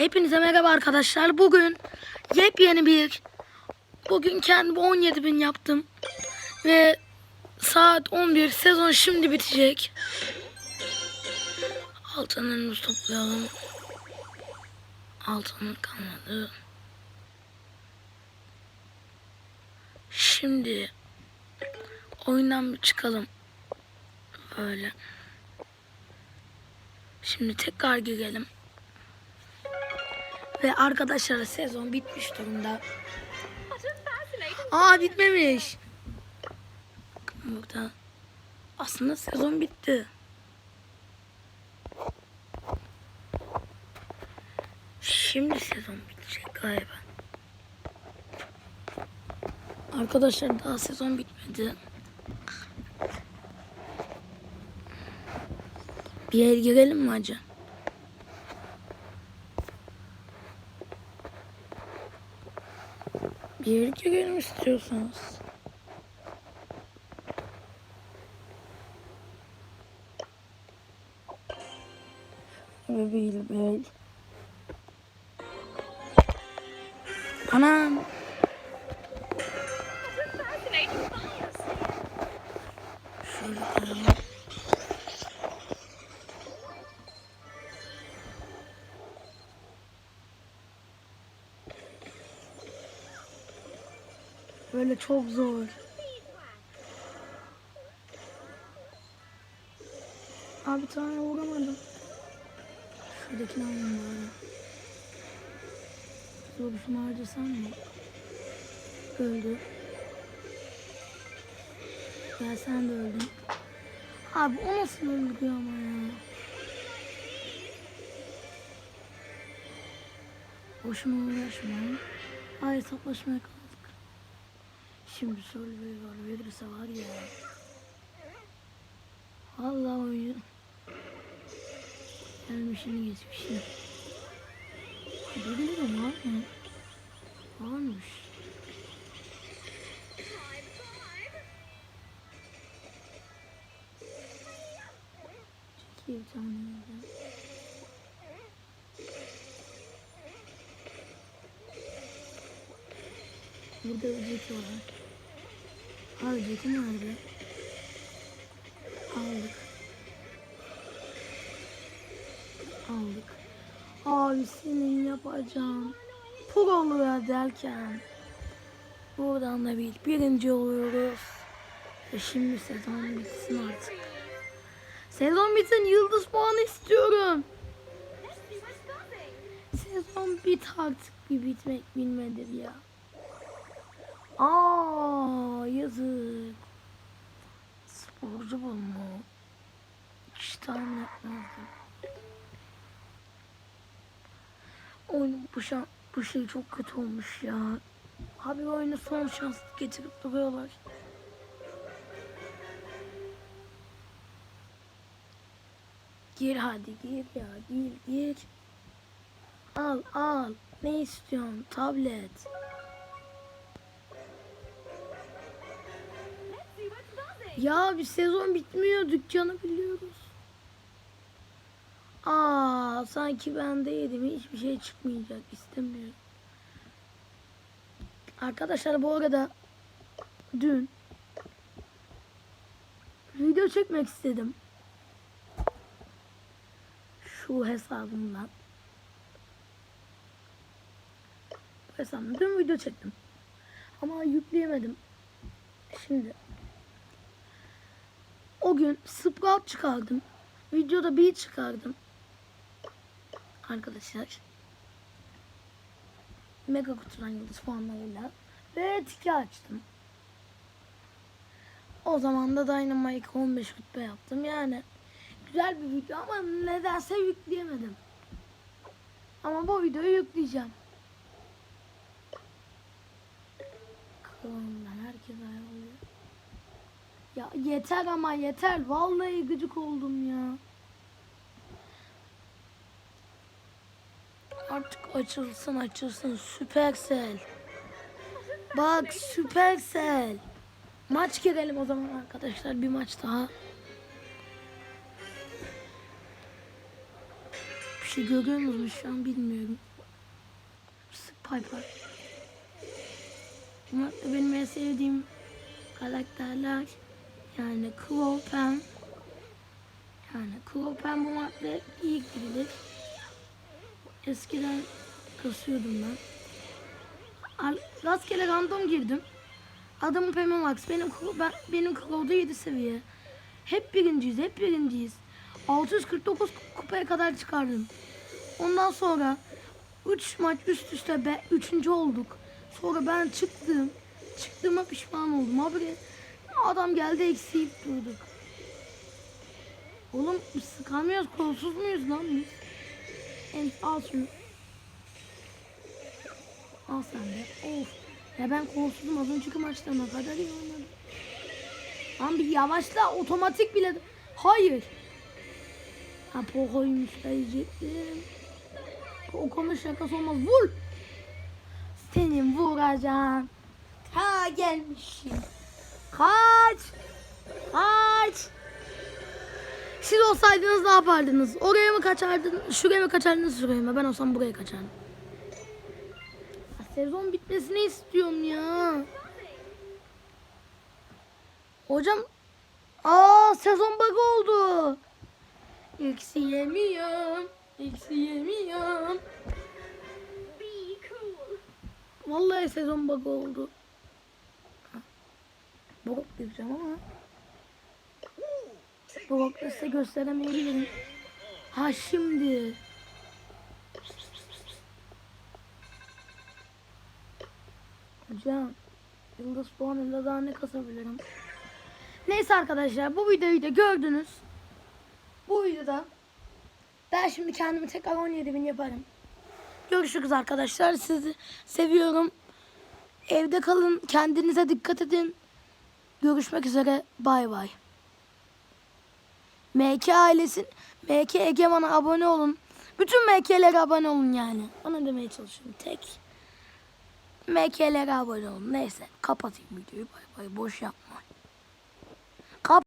Hepinize merhaba arkadaşlar. Bugün yepyeni bir bugün kendime 17 bin yaptım. Ve saat 11 sezon şimdi bitecek. Altınlarımızı toplayalım. Altınlar kalmadı. Şimdi oyundan bir çıkalım. Böyle. Şimdi tekrar girelim. Ve arkadaşlar sezon bitmiş durumda. Aa bitmemiş. Burada aslında sezon bitti. Şimdi sezon bitecek galiba. Arkadaşlar daha sezon bitmedi. Bir yer girelim mi acı? Yer girelim istiyorsanız. Bebeğil bey. Anam. Şöyle Böyle çok zor. Abi tane vuramadım. Şuradakini alayım bari. Zorusunu harcasam mı? Öldü. Ya sen de öldün. Abi o nasıl öldürüyor ama ya? Boşuna uğraşma. Ay hesaplaşmaya kaldık. Şimdi Solveig var verirse var ya. Allah oyun. Gelmişini geçmişini. Bilirim var mı? Varmış. Çekil bir tane. Burada ücreti var. Ha ücreti nerede? Aldık. Aldık. Abi senin yapacağın proluya derken buradan da bir birinci oluyoruz. Ve şimdi sezon bitsin artık. Sezon bitsin yıldız puanı istiyorum. Sezon bit artık bir bitmek bilmedir ya. Aa yazık. Sporcu bulma. Hiç tahmin. Oyun bu, şan, bu şey çok kötü olmuş ya. Abi oyunu son şans getirip duruyorlar. Gir hadi gir ya gir gir. Al al. Ne istiyorsun? Tablet. Ya bir sezon bitmiyor dükkanı biliyoruz. Aa sanki ben de yedim hiçbir şey çıkmayacak istemiyorum. Arkadaşlar bu arada dün video çekmek istedim. Şu hesabımdan. Bu hesabımdan dün video çektim. Ama yükleyemedim. Şimdi o gün Sprout çıkardım. Videoda bir çıkardım. Arkadaşlar. Mega kutudan yıldız puanlarıyla. Ve tiki açtım. O zaman da Dynamite 15 rütbe yaptım. Yani güzel bir video ama nedense yükleyemedim. Ama bu videoyu yükleyeceğim. Kılığımdan herkes ayrılıyor. Ya yeter ama yeter. Vallahi gıcık oldum ya. Artık açılsın açılsın Süpersel. Bak Süpersel. Maç girelim o zaman arkadaşlar bir maç daha. Bir şey görüyor musunuz şu an bilmiyorum. Piper. Bunlar benim en sevdiğim karakterler. Yani Pam. Yani Pam bu madde iyi girilir. Eskiden kasıyordum ben. Rastgele random girdim. Adamın Pam'e Max. Benim, ben, benim Claw'da 7 seviye. Hep birinciyiz, hep birinciyiz. 649 kupaya kadar çıkardım. Ondan sonra 3 maç üst üste be, 3. olduk. Sonra ben çıktım. Çıktığıma pişman oldum. Abi adam geldi eksiyip durduk. Oğlum sıkamıyoruz, kolsuz muyuz lan biz? En, al şunu. Al sen de. Of. Ya ben kolsuzum az önceki maçta ne kadar iyi oynadım. Lan bir yavaşla otomatik bile. Hayır. Ha Poco'ymuş diyecektim. Poco'nun şakası olmaz. Vur. Senin vuracağım. Ha gelmişim. Kaç. Kaç. Siz olsaydınız ne yapardınız? Oraya mı kaçardınız? Şuraya mı kaçardınız? Şuraya mı? Ben olsam buraya kaçardım. Sezon bitmesini istiyorum ya. Hocam Aa sezon bug oldu. Eksi yemiyorum. Eksi yemiyorum. Vallahi sezon bug oldu. Bug diyeceğim ama. Bug size gösteremeyebilirim. Ha şimdi. Hocam. Yıldız puanıyla daha ne kasabilirim? Neyse arkadaşlar bu videoyu da gördünüz. Bu videoda ben şimdi kendimi tekrar 17 bin yaparım. Görüşürüz arkadaşlar. Sizi seviyorum. Evde kalın. Kendinize dikkat edin. Görüşmek üzere. Bay bay. MK ailesin. MK Egeman'a abone olun. Bütün MK'lere abone olun yani. Ona demeye çalışıyorum. Tek. MK'lere abone olun. Neyse kapatayım videoyu. Bay bay. Boş yapma.